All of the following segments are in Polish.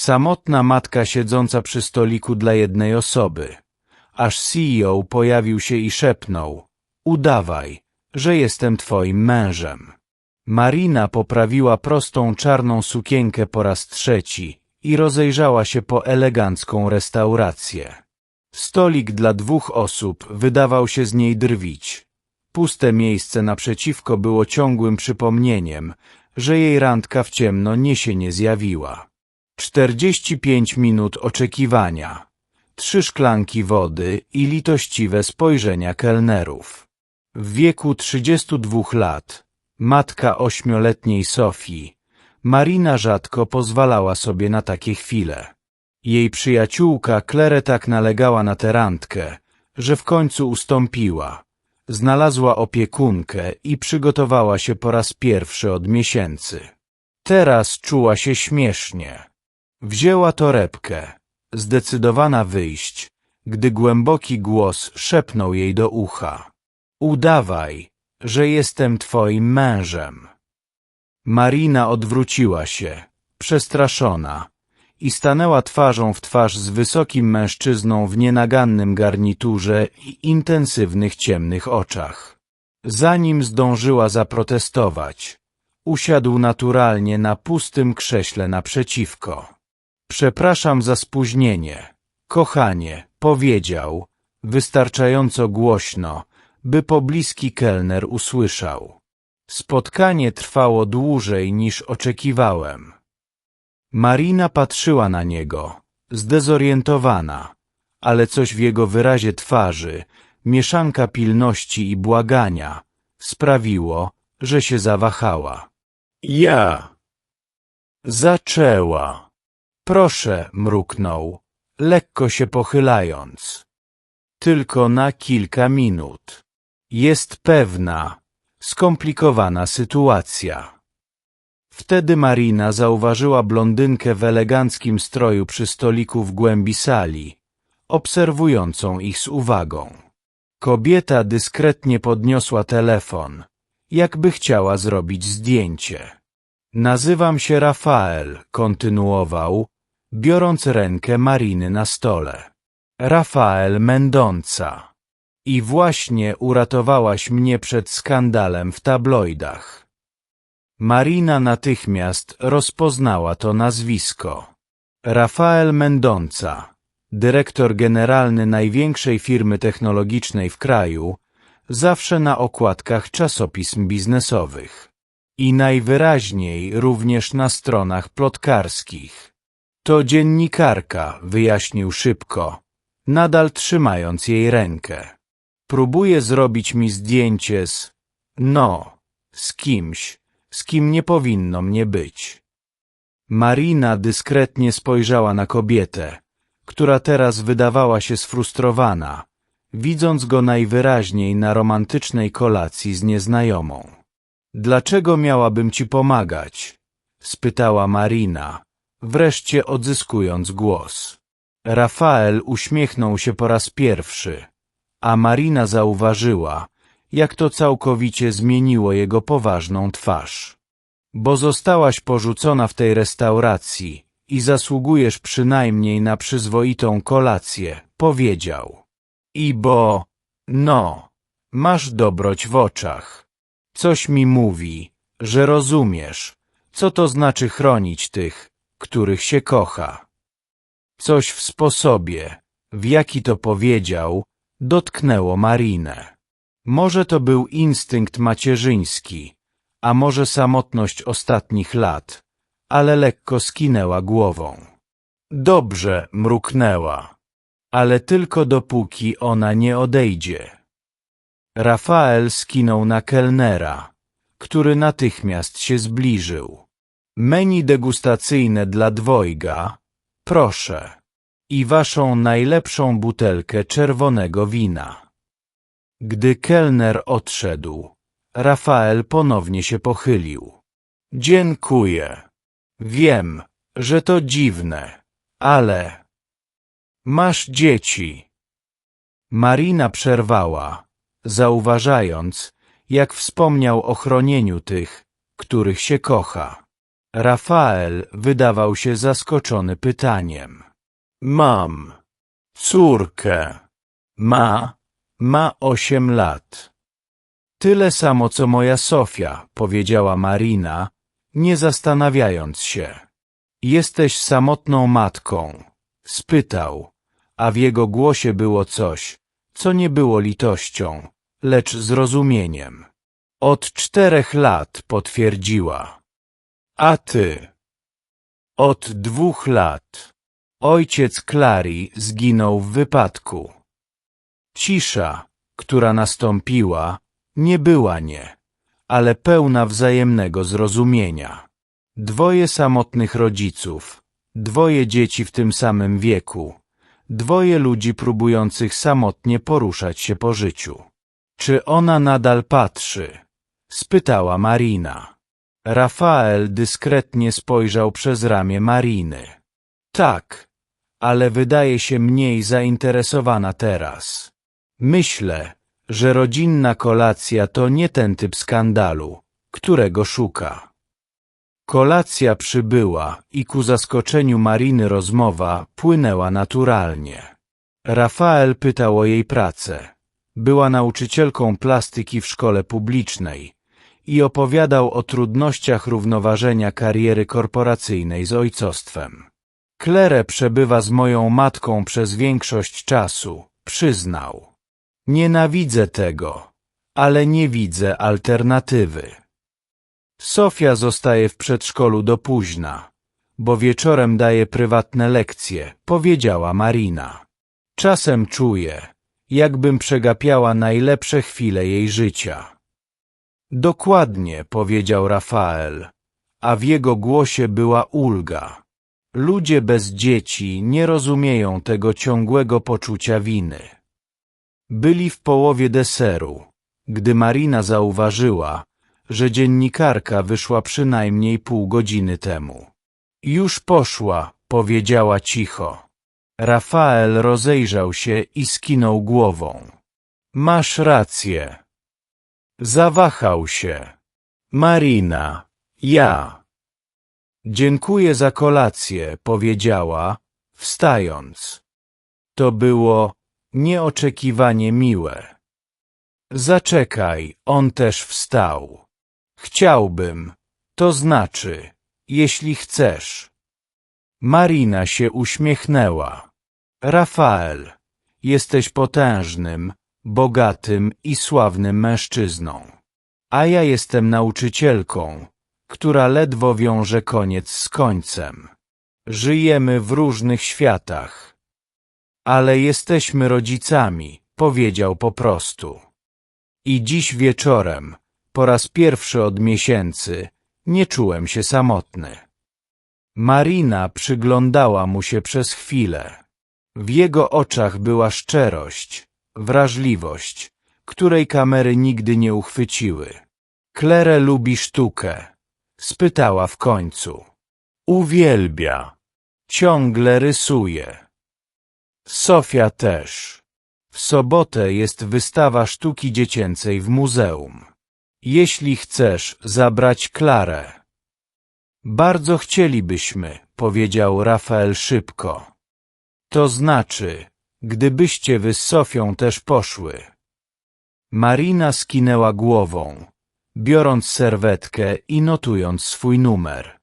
Samotna matka siedząca przy stoliku dla jednej osoby. Aż CEO pojawił się i szepnął. Udawaj, że jestem twoim mężem. Marina poprawiła prostą czarną sukienkę po raz trzeci i rozejrzała się po elegancką restaurację. Stolik dla dwóch osób wydawał się z niej drwić. Puste miejsce naprzeciwko było ciągłym przypomnieniem, że jej randka w ciemno nie się nie zjawiła. Czterdzieści pięć minut oczekiwania, trzy szklanki wody i litościwe spojrzenia kelnerów. W wieku 32 lat, matka ośmioletniej Sofii, Marina rzadko pozwalała sobie na takie chwile. Jej przyjaciółka Klere tak nalegała na tę randkę, że w końcu ustąpiła. Znalazła opiekunkę i przygotowała się po raz pierwszy od miesięcy. Teraz czuła się śmiesznie. Wzięła torebkę, zdecydowana wyjść, gdy głęboki głos szepnął jej do ucha. Udawaj, że jestem twoim mężem. Marina odwróciła się, przestraszona, i stanęła twarzą w twarz z wysokim mężczyzną w nienagannym garniturze i intensywnych ciemnych oczach. Zanim zdążyła zaprotestować, usiadł naturalnie na pustym krześle naprzeciwko. Przepraszam za spóźnienie. Kochanie, powiedział, wystarczająco głośno, by pobliski kelner usłyszał. Spotkanie trwało dłużej niż oczekiwałem. Marina patrzyła na niego, zdezorientowana, ale coś w jego wyrazie twarzy, mieszanka pilności i błagania, sprawiło, że się zawahała. Ja. Zaczęła. Proszę, mruknął, lekko się pochylając. Tylko na kilka minut. Jest pewna, skomplikowana sytuacja. Wtedy Marina zauważyła blondynkę w eleganckim stroju przy stoliku w głębi sali, obserwującą ich z uwagą. Kobieta dyskretnie podniosła telefon, jakby chciała zrobić zdjęcie. Nazywam się Rafael, kontynuował, biorąc rękę Mariny na stole. Rafael Mendonca. I właśnie uratowałaś mnie przed skandalem w tabloidach. Marina natychmiast rozpoznała to nazwisko. Rafael Mendonca, dyrektor generalny największej firmy technologicznej w kraju, zawsze na okładkach czasopism biznesowych. I najwyraźniej również na stronach plotkarskich. To dziennikarka, wyjaśnił szybko, nadal trzymając jej rękę. Próbuje zrobić mi zdjęcie z... no, z kimś, z kim nie powinno mnie być. Marina dyskretnie spojrzała na kobietę, która teraz wydawała się sfrustrowana, widząc go najwyraźniej na romantycznej kolacji z nieznajomą. Dlaczego miałabym ci pomagać? spytała Marina, wreszcie odzyskując głos. Rafael uśmiechnął się po raz pierwszy, a Marina zauważyła, jak to całkowicie zmieniło jego poważną twarz. Bo zostałaś porzucona w tej restauracji i zasługujesz przynajmniej na przyzwoitą kolację, powiedział. I bo, no, masz dobroć w oczach. Coś mi mówi, że rozumiesz, co to znaczy chronić tych, których się kocha. Coś w sposobie, w jaki to powiedział, dotknęło Marinę. Może to był instynkt macierzyński, a może samotność ostatnich lat, ale lekko skinęła głową. Dobrze, mruknęła, ale tylko dopóki ona nie odejdzie. Rafael skinął na kelnera, który natychmiast się zbliżył. Menu degustacyjne dla dwojga, proszę, i waszą najlepszą butelkę czerwonego wina. Gdy kelner odszedł, Rafael ponownie się pochylił. Dziękuję. Wiem, że to dziwne, ale... Masz dzieci. Marina przerwała, zauważając, jak wspomniał o chronieniu tych, których się kocha. Rafael wydawał się zaskoczony pytaniem. Mam córkę. Ma, ma osiem lat. Tyle samo co moja Sofia, powiedziała Marina, nie zastanawiając się. Jesteś samotną matką, spytał, a w jego głosie było coś, co nie było litością, lecz zrozumieniem. Od czterech lat potwierdziła. A ty? Od dwóch lat. Ojciec Klari zginął w wypadku. Cisza, która nastąpiła, nie była nie, ale pełna wzajemnego zrozumienia. Dwoje samotnych rodziców, dwoje dzieci w tym samym wieku, dwoje ludzi próbujących samotnie poruszać się po życiu. Czy ona nadal patrzy? spytała Marina. Rafael dyskretnie spojrzał przez ramię Mariny. Tak, ale wydaje się mniej zainteresowana teraz. Myślę, że rodzinna kolacja to nie ten typ skandalu, którego szuka. Kolacja przybyła i ku zaskoczeniu Mariny rozmowa płynęła naturalnie. Rafael pytał o jej pracę. Była nauczycielką plastyki w szkole publicznej i opowiadał o trudnościach równoważenia kariery korporacyjnej z ojcostwem. Klerę przebywa z moją matką przez większość czasu, przyznał. Nienawidzę tego, ale nie widzę alternatywy. Sofia zostaje w przedszkolu do późna, bo wieczorem daje prywatne lekcje, powiedziała Marina. Czasem czuję, jakbym przegapiała najlepsze chwile jej życia. Dokładnie, powiedział Rafael, a w jego głosie była ulga. Ludzie bez dzieci nie rozumieją tego ciągłego poczucia winy. Byli w połowie deseru, gdy Marina zauważyła, że dziennikarka wyszła przynajmniej pół godziny temu. Już poszła, powiedziała cicho. Rafael rozejrzał się i skinął głową. Masz rację. Zawahał się. Marina, ja. Dziękuję za kolację, powiedziała, wstając. To było nieoczekiwanie miłe. Zaczekaj, on też wstał. Chciałbym, to znaczy, jeśli chcesz. Marina się uśmiechnęła. Rafael, jesteś potężnym, bogatym i sławnym mężczyzną. A ja jestem nauczycielką, która ledwo wiąże koniec z końcem. Żyjemy w różnych światach. Ale jesteśmy rodzicami, powiedział po prostu. I dziś wieczorem, po raz pierwszy od miesięcy, nie czułem się samotny. Marina przyglądała mu się przez chwilę. W jego oczach była szczerość, wrażliwość, której kamery nigdy nie uchwyciły. Klerę lubi sztukę, spytała w końcu. Uwielbia. Ciągle rysuje. Sofia też. W sobotę jest wystawa sztuki dziecięcej w muzeum. Jeśli chcesz zabrać Klarę. Bardzo chcielibyśmy, powiedział Rafael szybko. To znaczy, gdybyście wy z Sofią też poszły. Marina skinęła głową, biorąc serwetkę i notując swój numer.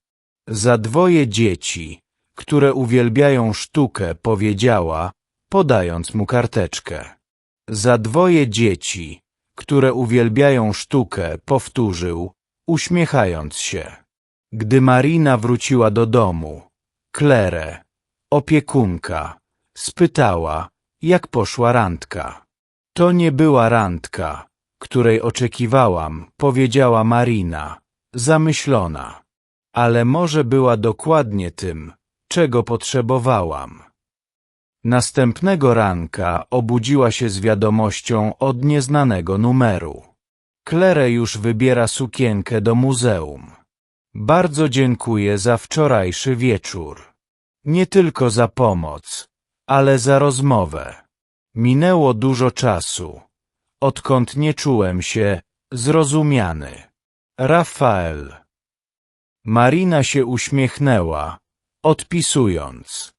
Za dwoje dzieci, które uwielbiają sztukę, powiedziała, podając mu karteczkę. Za dwoje dzieci, które uwielbiają sztukę, powtórzył, uśmiechając się. Gdy Marina wróciła do domu, Klerę, opiekunka, spytała, jak poszła randka. To nie była randka, której oczekiwałam, powiedziała Marina, zamyślona. Ale może była dokładnie tym, czego potrzebowałam. Następnego ranka obudziła się z wiadomością od nieznanego numeru. Klere już wybiera sukienkę do muzeum. Bardzo dziękuję za wczorajszy wieczór. Nie tylko za pomoc, ale za rozmowę. Minęło dużo czasu, odkąd nie czułem się zrozumiany. Rafael Marina się uśmiechnęła, odpisując.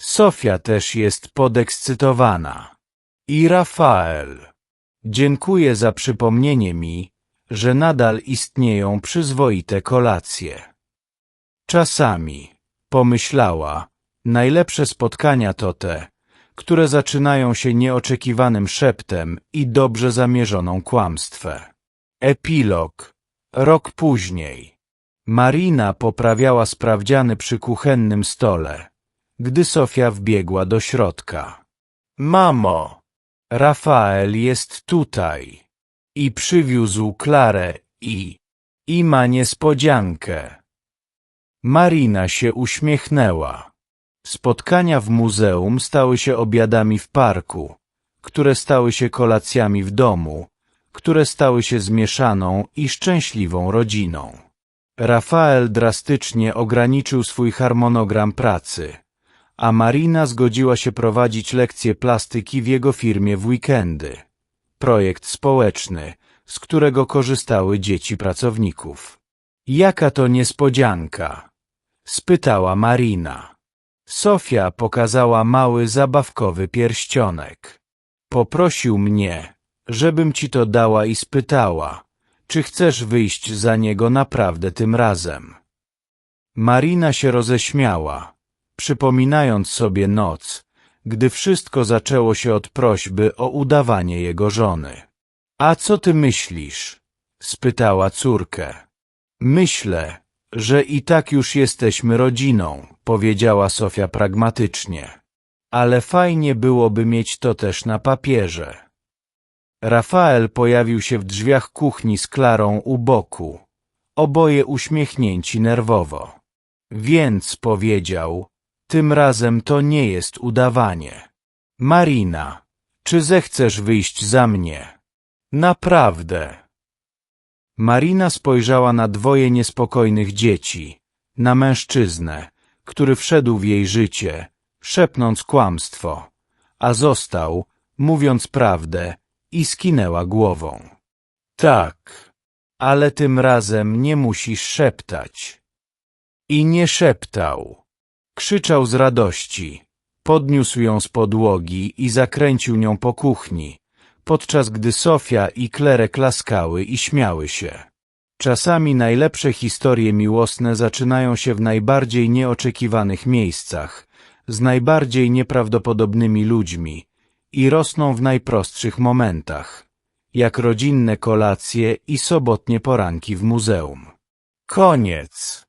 Sofia też jest podekscytowana. I Rafael. Dziękuję za przypomnienie mi, że nadal istnieją przyzwoite kolacje. Czasami, pomyślała, najlepsze spotkania to te, które zaczynają się nieoczekiwanym szeptem i dobrze zamierzoną kłamstwem. Epilog. Rok później. Marina poprawiała sprawdziany przy kuchennym stole, gdy Sofia wbiegła do środka. Mamo, Rafael jest tutaj i przywiózł Klarę i... i ma niespodziankę. Marina się uśmiechnęła. Spotkania w muzeum stały się obiadami w parku, które stały się kolacjami w domu, które stały się zmieszaną i szczęśliwą rodziną. Rafael drastycznie ograniczył swój harmonogram pracy, a Marina zgodziła się prowadzić lekcje plastyki w jego firmie w weekendy. Projekt społeczny, z którego korzystały dzieci pracowników. Jaka to niespodzianka? spytała Marina. Sofia pokazała mały zabawkowy pierścionek. Poprosił mnie, żebym ci to dała i spytała, czy chcesz wyjść za niego naprawdę tym razem. Marina się roześmiała, przypominając sobie noc, gdy wszystko zaczęło się od prośby o udawanie jego żony. A co ty myślisz? spytała córkę. Myślę, że i tak już jesteśmy rodziną, powiedziała Sofia pragmatycznie. Ale fajnie byłoby mieć to też na papierze. Rafael pojawił się w drzwiach kuchni z Klarą u boku, oboje uśmiechnięci nerwowo. Więc powiedział, tym razem to nie jest udawanie. Marina, czy zechcesz wyjść za mnie? Naprawdę. Marina spojrzała na dwoje niespokojnych dzieci, na mężczyznę, który wszedł w jej życie, szepnąc kłamstwo, a został, mówiąc prawdę, i skinęła głową. Tak, ale tym razem nie musisz szeptać. I nie szeptał. Krzyczał z radości. Podniósł ją z podłogi i zakręcił nią po kuchni, podczas gdy Sofia i Klerę klaskały i śmiały się. Czasami najlepsze historie miłosne zaczynają się w najbardziej nieoczekiwanych miejscach, z najbardziej nieprawdopodobnymi ludźmi i rosną w najprostszych momentach, jak rodzinne kolacje i sobotnie poranki w muzeum. Koniec.